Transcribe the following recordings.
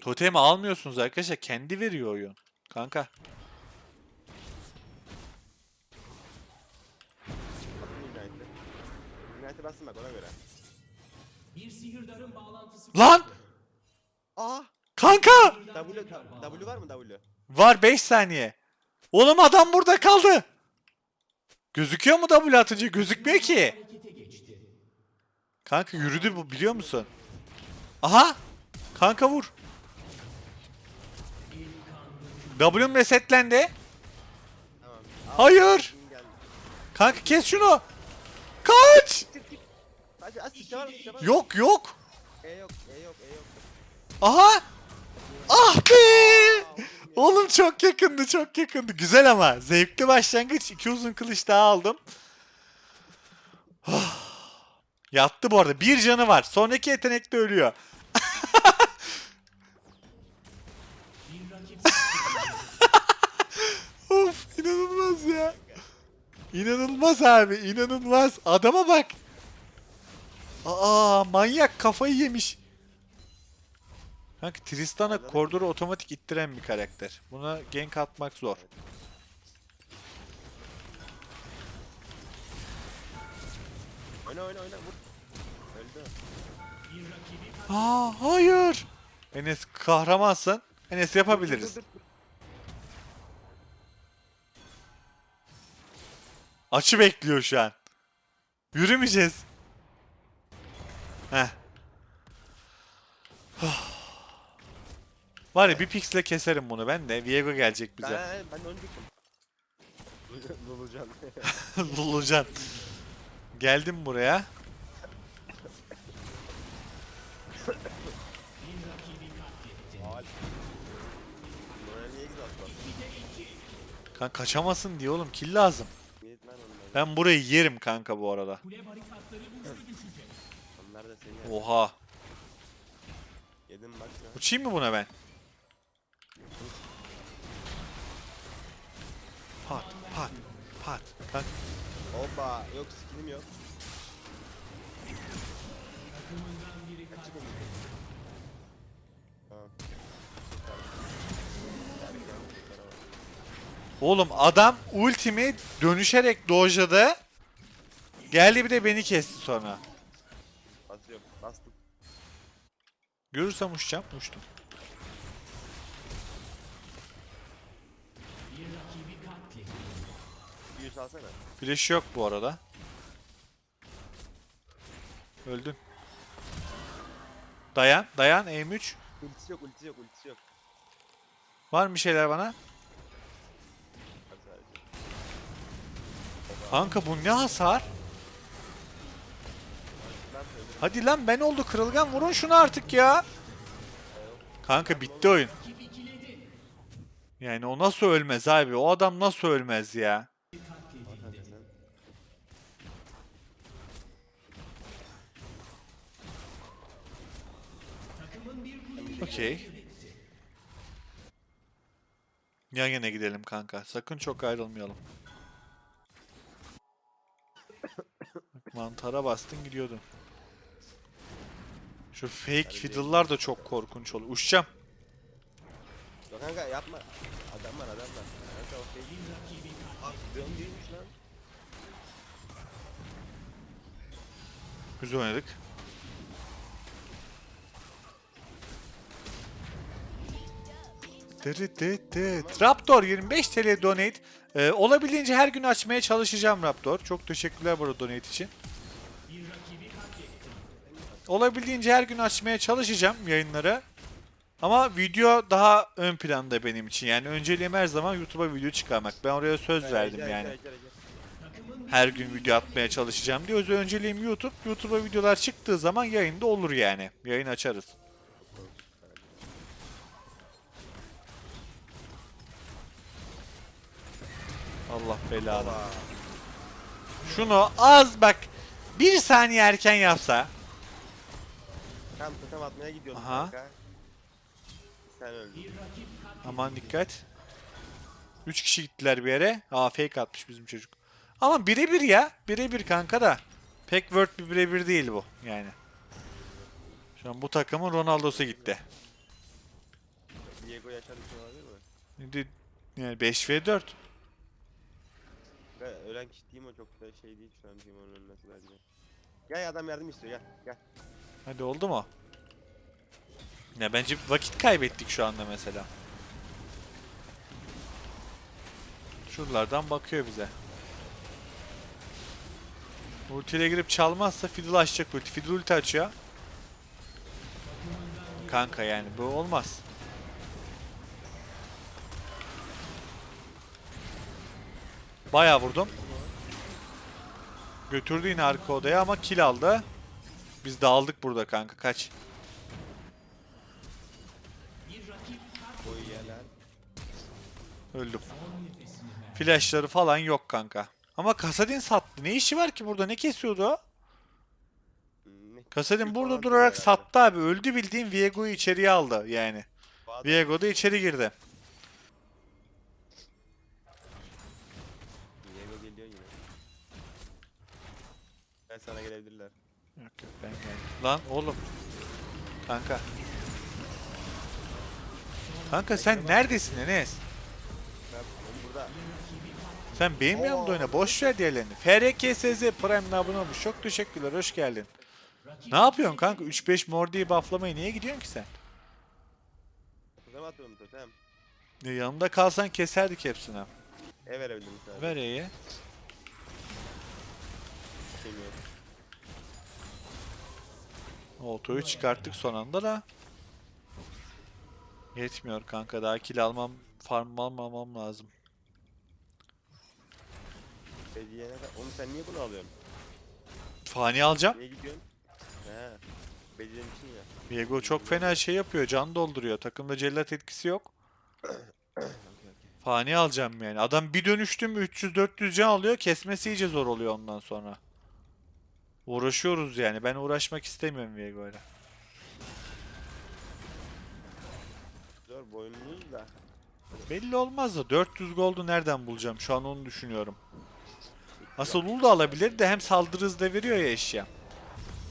Totemi almıyorsunuz arkadaşlar. Kendi veriyor oyun. Kanka. Atın Ignite'ı. Ignite'ı bastım bak ona göre. Bir sihirdarın bağlantısı Lan! Aa! Kanka! W, W var mı W? Var 5 saniye. Oğlum adam burada kaldı. Gözüküyor mu W atınca? Gözükmüyor ki. Kanka yürüdü bu biliyor musun? Aha! Kanka vur. W'm resetlendi. Hayır! Kanka kes şunu. Kaç! Yok yok. Aha! Ah be! Oğlum çok yakındı çok yakındı. Güzel ama. Zevkli başlangıç. İki uzun kılıç daha aldım. Ah. Yattı bu arada. Bir canı var. Sonraki yetenekte ölüyor. İnanılmaz ya. İnanılmaz abi inanılmaz. Adama bak. Aa manyak kafayı yemiş. Kanka Tristan'a koridoru otomatik ittiren bir karakter. Buna gank atmak zor. Oyna oyna oyna vur. Öldü. Aa hayır. Enes kahramansın. Enes yapabiliriz. Dur, dur, dur. Açı bekliyor şu an. Yürümeyeceğiz. Heh. Var ya bir pixle keserim bunu ben de. Viego gelecek bize. Ben, ben diyecektim. Lulucan. Lulucan. Geldim buraya. Kan kaçamasın diye oğlum kill lazım. Ben burayı yerim kanka bu arada. Onlar da seni yer. Oha. Yedim bak ya. Uçayım mı buna ben? Pat pat pat. Kanka. Hoppa. Yok skillim yok. Takımından biri Oğlum adam ultimi dönüşerek dojladı. Geldi bir de beni kesti sonra. Basıyorum. Bastım. Görürsem uçacağım. Uçtum. Yüz alsana. Flash yok bu arada. Öldün. Dayan. Dayan. M3. Ultisi yok ultisi yok ultisi yok. Var mı bir şeyler bana? Kanka bu ne hasar? Hadi lan ben oldu kırılgan vurun şunu artık ya. Kanka bitti oyun. Yani o nasıl ölmez abi? O adam nasıl ölmez ya? Okey. Yan yana gidelim kanka. Sakın çok ayrılmayalım. Mantara bastın gidiyordun. Şu fake fiddle'lar da çok korkunç oluyor. Uçacağım. Yok kanka yapma. Adam var adam var. Kanka o şey değil. Ah dön değilmiş lan. Güzel oynadık. Dırı dı dı. Raptor 25 TL donate. Ee, olabildiğince her gün açmaya çalışacağım Raptor. Çok teşekkürler bu arada donate için. Olabildiğince her gün açmaya çalışacağım yayınları. Ama video daha ön planda benim için. Yani önceliğim her zaman YouTube'a video çıkarmak. Ben oraya söz verdim Ece, yani. Ece, Ece. Takımın Her gün video atmaya çalışacağım diye. Yüzden önceliğim YouTube. YouTube'a videolar çıktığı zaman yayında olur yani. Yayın açarız. Allah belanı. Şunu az bak bir saniye erken yapsa. Tam totem atmaya gidiyordum Aha. kanka. Sen öldün. Aman dikkat. 3 kişi gittiler bir yere. Aa fake atmış bizim çocuk. Ama birebir ya. Birebir kanka da. Pek word bir birebir değil bu yani. Şu an bu takımın Ronaldo'su gitti. Diego yaşar bir şey olabilir mi? Şimdi yani 5v4. Ya, ölen kişi Timo çok da şey değil şu an Timo'nun ölmesi bence. Gel adam yardım istiyor gel gel. Hadi oldu mu? Ya bence vakit kaybettik şu anda mesela. Şuralardan bakıyor bize. Ultiyle girip çalmazsa Fiddle açacak ulti. Fiddle ulti açıyor. Kanka yani bu olmaz. Bayağı vurdum. Götürdü yine arka odaya ama kill aldı. Biz dağıldık burada kanka kaç. Öldüm. Flashları falan yok kanka. Ama Kasadin sattı. Ne işi var ki burada? Ne kesiyordu o? Kasadin burada durarak sattı abi. Öldü bildiğin Viego'yu içeriye aldı yani. Viego da içeri girdi. Diego geliyor yine. Ben sana gelebilirler. Yok yok ben geldim. Lan oğlum. Kanka. Kanka sen neredesin Enes? Ben burada. Sen benim yanımda oyna. Boş ver diğerlerini. FRKSZ Prime'le abone olmuş. Çok teşekkürler. Hoş geldin. Ne yapıyorsun kanka? 3-5 Mordi'yi bufflamaya niye gidiyorsun ki sen? Totem atıyorum totem. Ya yanımda kalsan keserdik hepsini. E verebildim sana. Ver E'yi. Otoyu çıkarttık son anda da. Yetmiyor kanka. Daha kill almam, farm almamam lazım. Bediyene de. Oğlum sen niye bunu alıyorsun? Fani alacağım. Niye gidiyorsun? He. Bediyen için ya. Viego çok fena şey yapıyor. Can dolduruyor. Takımda cellat etkisi yok. Fani alacağım yani. Adam bir dönüştü mü 300-400 can alıyor. Kesmesi iyice zor oluyor ondan sonra. Uğraşıyoruz yani. Ben uğraşmak istemiyorum Viego'yla. Zor boynunuz da. Belli olmaz da 400 gold'u nereden bulacağım? Şu an onu düşünüyorum. Asıl Ulu da alabilir de hem saldırı hızı da veriyor ya eşya.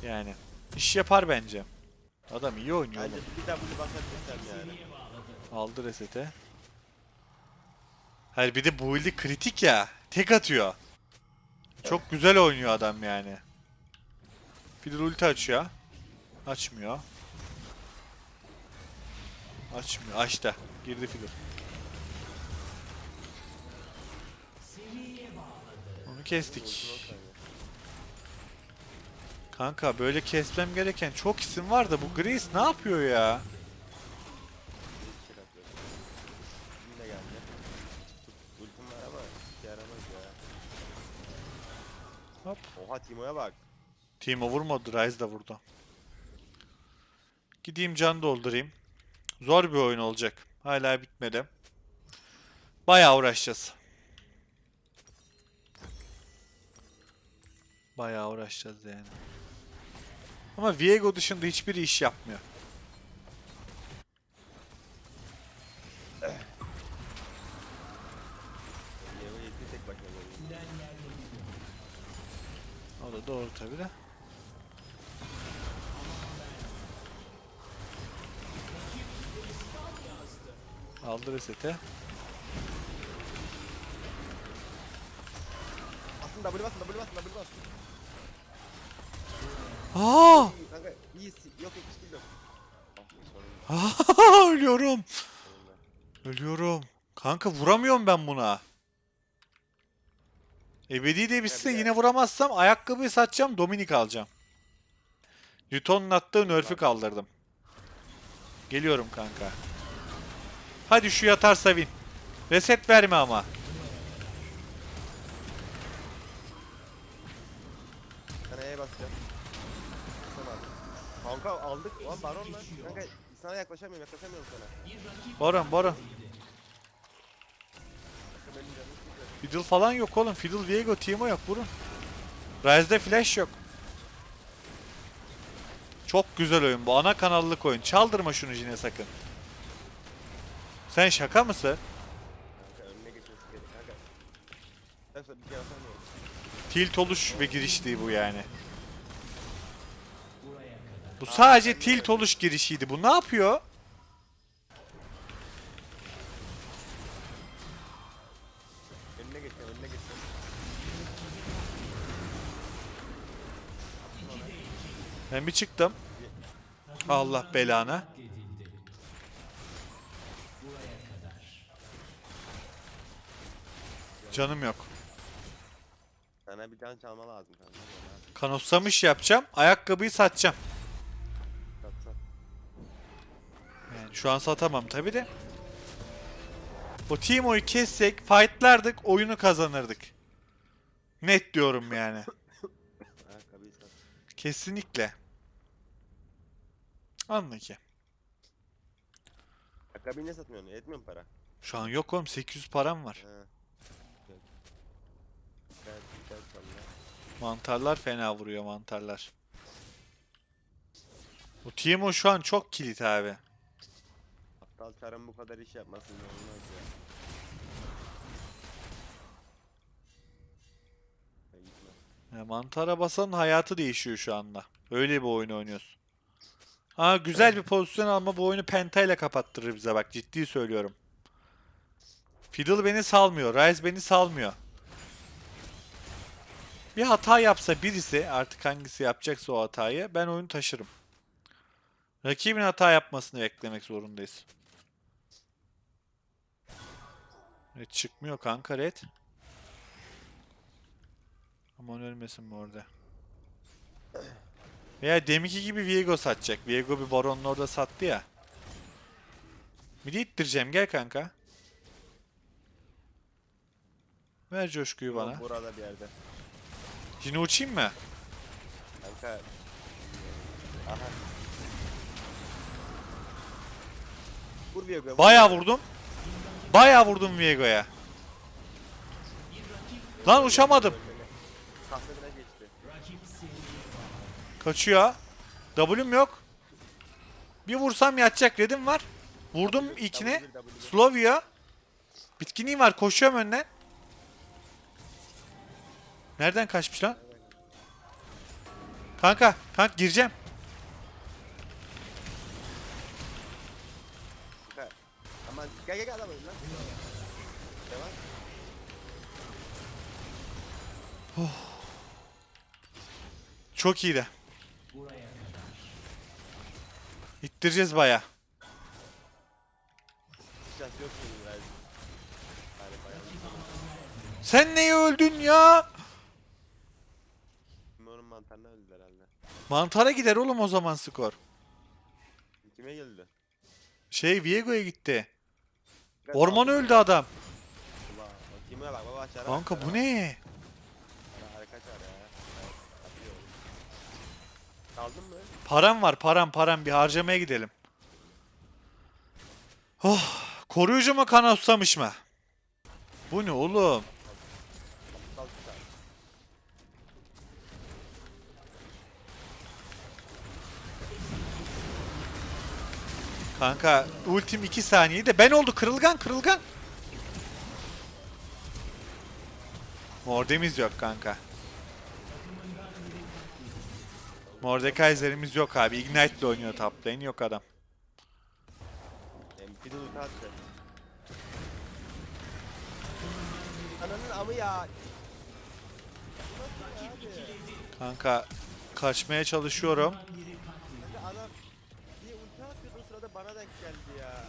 Yani iş yapar bence. Adam iyi oynuyor Bence oğlum. bir W basabilirsem yani. Aldı resete. Hayır bir de bu build'i kritik ya. Tek atıyor. Çok güzel oynuyor adam yani. Fiddle ulti açıyor. Açmıyor. Açmıyor. Açtı. Girdi Fiddle. Onu kestik. Kanka böyle kesmem gereken çok isim var da bu Grace ne yapıyor ya. Hop. Oha Timo'ya bak. Team'e vurmadı. Ryze da vurdu. Gideyim can doldurayım. Zor bir oyun olacak. Hala bitmedi. Bayağı uğraşacağız. Bayağı uğraşacağız yani. Ama Viego dışında hiçbir iş yapmıyor. O da doğru tabi de. Aldı resete. Basın W basın W basın W basın. Aa! Kanka iyisin. Yok yok hiç. Ah sonunda. Ölüyorum. Ölüyorum. Kanka vuramıyorum ben buna. Ebedi de bitse yine vuramazsam ayakkabıyı satacağım Dominik alacağım. Newton'un attığı nerf'ü kaldırdım. Geliyorum kanka. Hadi şu yatarsa win. Reset verme ama. Sana E'ye basacağım. Kanka aldık. Lan baron lan. Kanka sana yaklaşamıyorum yaklaşamıyorum sana. Baron baron. Fiddle falan yok oğlum. Fiddle, Viego, Timo yok. Vurun. Ryze'de flash yok. Çok güzel oyun bu. Ana kanallık oyun. Çaldırma şunu yine sakın. Sen şaka mısın? Tilt oluş ve girişti bu yani. Bu sadece tilt oluş girişiydi. Bu ne yapıyor? Önüne. Ben bir çıktım. Allah belana. Canım yok. Sana bir tane çalma lazım kanka. Kanotsamış yapacağım. Ayakkabıyı satacağım. Yani şu an satamam tabi de. O Timo'yu kessek, fightlardık, oyunu kazanırdık. Net diyorum yani. Ayakkabıyı sat. Kesinlikle. Anla ki. Ayakkabıyı ne satmıyorsun? Etmiyor mu para? Şu an yok oğlum 800 param var. He. Güzel. Güzel, güzel çalma. Mantarlar fena vuruyor mantarlar. Bu Timo şu an çok kilit abi. Aptal çarın bu kadar iş yapmasın olmaz ya. Ben gitmem. Ya mantara basanın hayatı değişiyor şu anda. Öyle bir oyun oynuyorsun. Ha güzel bir pozisyon ama bu oyunu penta ile kapattırır bize bak ciddi söylüyorum. Fiddle beni salmıyor. Ryze beni salmıyor. Bir hata yapsa birisi artık hangisi yapacaksa o hatayı ben oyunu taşırım. Rakibin hata yapmasını beklemek zorundayız. Red çıkmıyor kanka red. Aman ölmesin bu orada. Veya deminki gibi Viego satacak. Viego bir baronun orada sattı ya. Midi ittireceğim gel kanka. Ver coşkuyu bana. Burada bir yerde. Yine uçayım mı? Kanka. Aha. Vur Viego. vur Bayağı vurdum. Bayağı vurdum Viego'ya. Lan uçamadım. Geçti. Kaçıyor. W'm yok. Bir vursam yatacak redim var. Vurdum ilkine. W1, W1. Slovia. Bitkinliğim var. Koşuyorum önden. Nereden kaçmış lan? Kanka, kanka gireceğim. Kanka. Aman gel gel gel adam öldü lan. Devam. Çok iyi de. İttireceğiz baya. Sen neye öldün ya? Şimdi onun mantarına öldü herhalde. Mantara gider oğlum o zaman skor. Kime geldi? Şey Viego'ya gitti. Orman öldü adam. Ulan, Kime bak baba çara. Kanka bu ne? Kaldın mı? Param var param param bir harcamaya gidelim. Oh, koruyucu mu kanatsamış mı? Bu ne oğlum? Kanka ultim 2 saniyede ben oldu kırılgan kırılgan. Mordemiz yok kanka. Mordekaiser'imiz yok abi. Ignite ile oynuyor top lane yok adam. Ulti attı. Ananın amı ya. Kanka kaçmaya çalışıyorum. Bana denk geldi ya.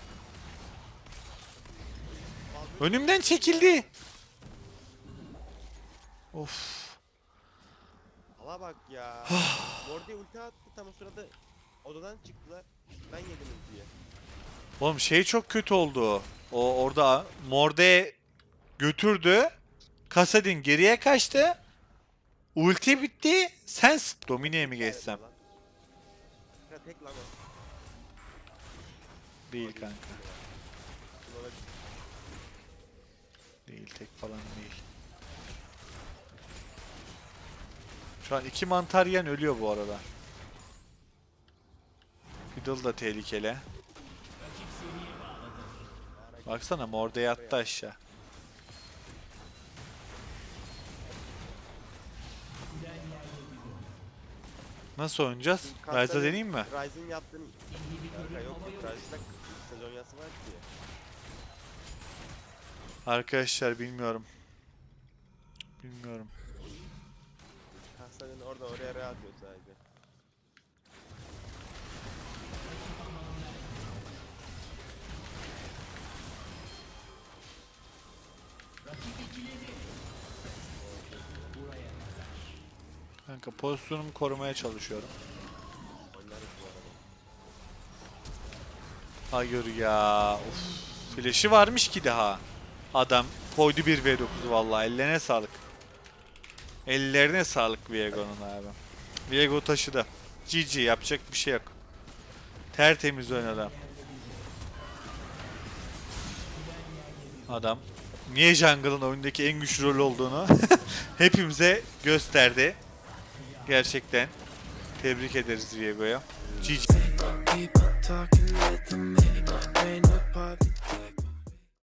Önümden çekildi. Of. Hala bak ya. Mordi ulti attı tam o sırada odadan çıktılar. Ben yedim ultiyi. Oğlum şey çok kötü oldu. O orada Morde götürdü. Kasadin geriye kaçtı. Ulti bitti. Sen Domine'ye mi geçsem? Ya tek lan o. Değil kanka. Değil tek falan değil. Şu an iki mantar yiyen ölüyor bu arada. Fiddle da tehlikeli. Baksana Morde yattı aşağı. Nasıl oynayacağız? Rise'a deneyeyim mi? Rise'in yaptığın... Kanka yok yok Rise'da sezon yası var ki. Arkadaşlar bilmiyorum. Bilmiyorum. Hasan'ın orada oraya real atıyor sadece. Rakip ikileri Kanka pozisyonumu korumaya çalışıyorum. Arada. Hayır ya. Of. Flash'i varmış ki daha. Adam koydu bir V9 vallahi. Ellerine sağlık. Ellerine sağlık Viego'nun abi. Viego taşıdı. GG yapacak bir şey yok. Tertemiz oynadı. Adam niye jungle'ın oyundaki en güçlü rol olduğunu hepimize gösterdi. Gerçekten. Tebrik ederiz Diego'ya. GG.